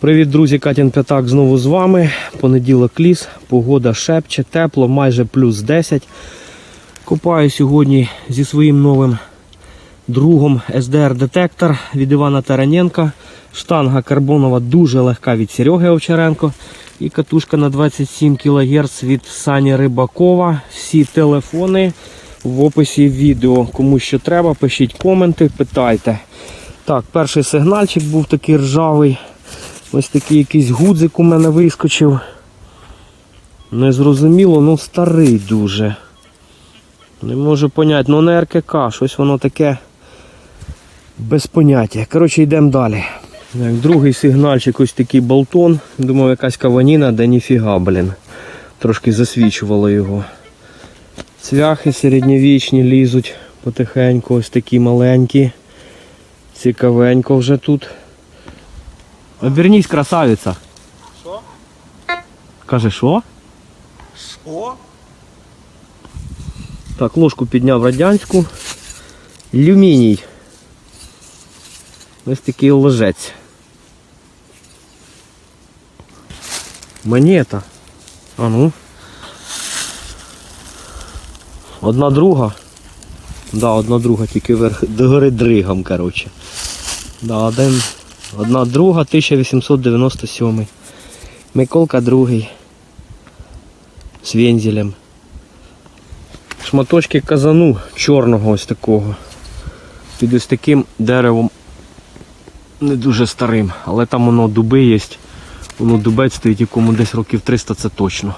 Привіт, друзі! Катін П'ятак знову з вами. Понеділок ліс, погода шепче, тепло, майже плюс 10. Копаю сьогодні зі своїм новим другом SDR-детектор від Івана Тараненка. Штанга карбонова дуже легка від Сереги Овчаренко. І катушка на 27 кГц від Сані Рибакова. Всі телефони в описі відео. Кому що треба, пишіть коменти, питайте. Так, перший сигнальчик був такий ржавий. Ось такий якийсь гудзик у мене вискочив. Незрозуміло, ну старий дуже. Не можу поняти, ну не РКК, щось воно таке без поняття. Коротше, йдемо далі. Так, другий сигнальчик, ось такий болтон. Думав, якась каваніна, де ніфіга, блін. Трошки засвічувало його. Цвяхи середньовічні лізуть потихеньку, ось такі маленькі. Цікавенько вже тут. Обернись, красавиця. Що? Каже, що? Що? Так, ложку підняв радянську. Люміній. Ось такий ложець. Монета. А ну. Одна друга. Да, одна друга, тільки вверх догори дригом, коротше. Да, один, одна друга, 1897. Миколка другий. З вензелем. Шматочки казану чорного ось такого. Під ось таким деревом не дуже старим, але там воно дуби є. Воно дубець стоїть, якому десь років 300 це точно.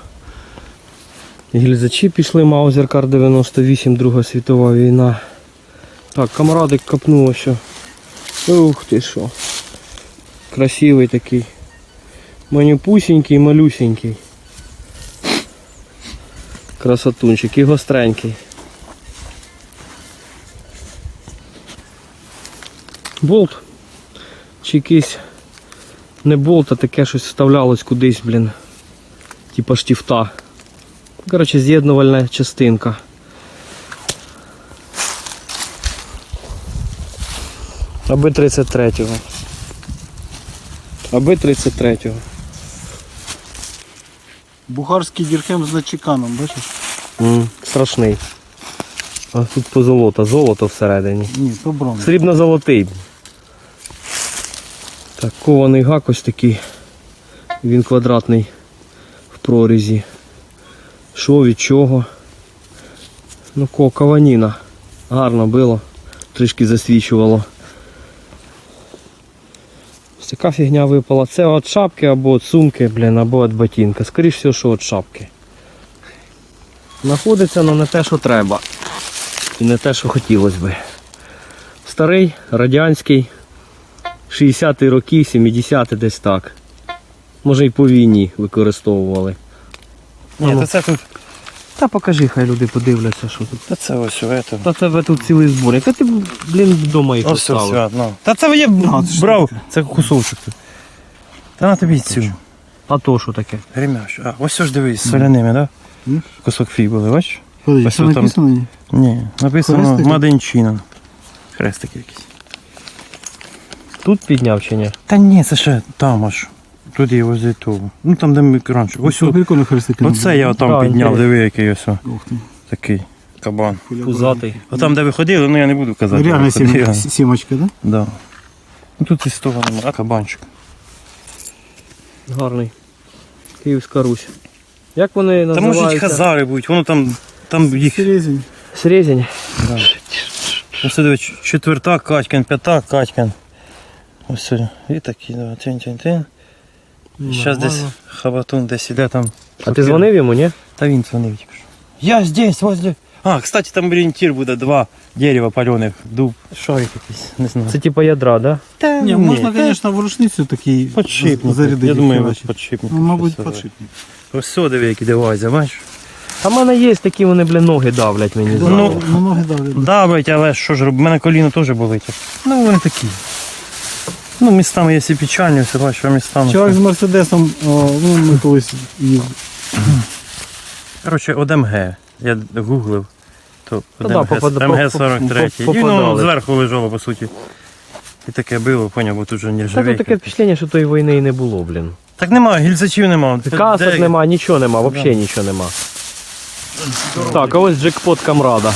Гільзачі пішли, Маузер Кар 98, Друга світова війна. Так, камрадик копнуло що. Ух ти що. Красивий такий. Манюпусінький, малюсенький. Красотунчик і гостренький. Болт. Чи якийсь не болт, а таке щось вставлялось кудись, блін. Типа штифта. Коротше, з'єднувальна частинка. Аби 33-го. Аби 33-го. Бухарський дірхем з начеканом, бачиш? М, страшний. А тут позолота, золото всередині. Ні, то бронз. Срібно-золотий. Так, кований гак ось такий. Він квадратний в прорізі. Що від чого? Ну ко, каваніна. Гарно було. Трішки засвічувало. Ось така фігня випала. Це від шапки або від сумки, блін, або від ботинка. Скоріше всього, що від шапки. Знаходиться, але не те, що треба. І не те, що хотілося би. Старий, радянський, 60-ті роки, 70-ті десь так. Може і по війні використовували. Ні, то це тут. Та покажи, хай люди подивляться, що тут. Та це ось у этом. Та тебе тут цілий збор. Яка ти, блін, вдома їх Ось все поставив? свят, ну. Та це я це що брав, це кусочок тут. Та на тобі цю. А то що таке? Гремящу. А, ось ж дивись, з соляними, так? Ні. Кусок фібули, бачиш? Ось що там- написано? Ні? Ні, написано Хрестики? Маденчина. Хрестики якісь. Тут підняв чи ні? Та ні, це ще там аж. Тут є возле того. Ну там, де ми раніше. Ось тут. Оце я там підняв, диви, який ось о, Ух ти. такий кабан. Пузатий. Отам, де ви ходили, ну я не буду казати. де Реально ви ходили. сім- сімочка, да? Да. Ну тут і з того нема, а кабанчик. Гарний. Київська Русь. Як вони Та називаються? можуть хазари бути, воно там, там їх Серезень. Срезень. Ось диви, ч- четверта, Катькин, п'ята, Катькин. Ось. І такі, да, тин тин тин Зараз десь хабатун десь іде там. А ти дзвонив йому, ні? Та він дзвонив тільки що. Я здесь, возле. А, кстати, там орієнтир буде два дерева палених, дуб, шарик якийсь, не знаю. Це типа ядра, да? Та Ні, можна, звісно, в рушницю такий Подшипник. зарядити. Я думаю, подшипник. Ну, мабуть, Щось, подшипник. Ось диви, які дивайся, бачиш? А в мене є такі, вони, блін, ноги давлять мені. Ну, ну, ноги давлять. Давить, але що ж робити? У мене коліно теж болить. Ну, вони такі. Ну, містами є і печальні, все бачиш, а містами. Чувак з Мерседесом, о, ну, ми колись їздили. Коротше, ОДМГ. Я гуглив. То да, ОДМГ, попад- МГ-43. поп- І воно попадали. зверху лежало, по суті. І таке було, поняв, бо тут же Та тут таке впечатлення, що тої війни і не було, блін. Так нема, гільзачів нема. Касок Де- нема, нічого нема, взагалі нічого нема. Так, а ось джекпот камрада.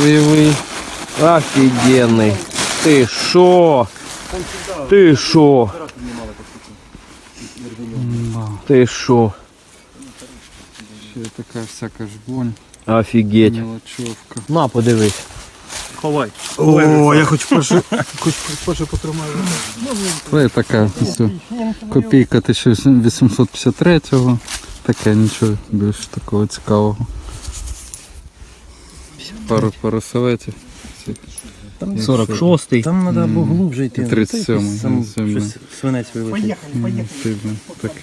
Бойовий. Офігенний. Ти шо? Ти шо? Ти шо? Ще така всяка жбонь, Офігеть. мелочовка. На, подивись. Ховай. О, я хоч перше, хоч перше потримаю. Це така ось, копійка 1853-го. Таке нічого більш такого цікавого. Пару пару советів. 46-й. Там треба було глубже йти. 37-й, Там 37-й. щось свинець вилетить. Таке.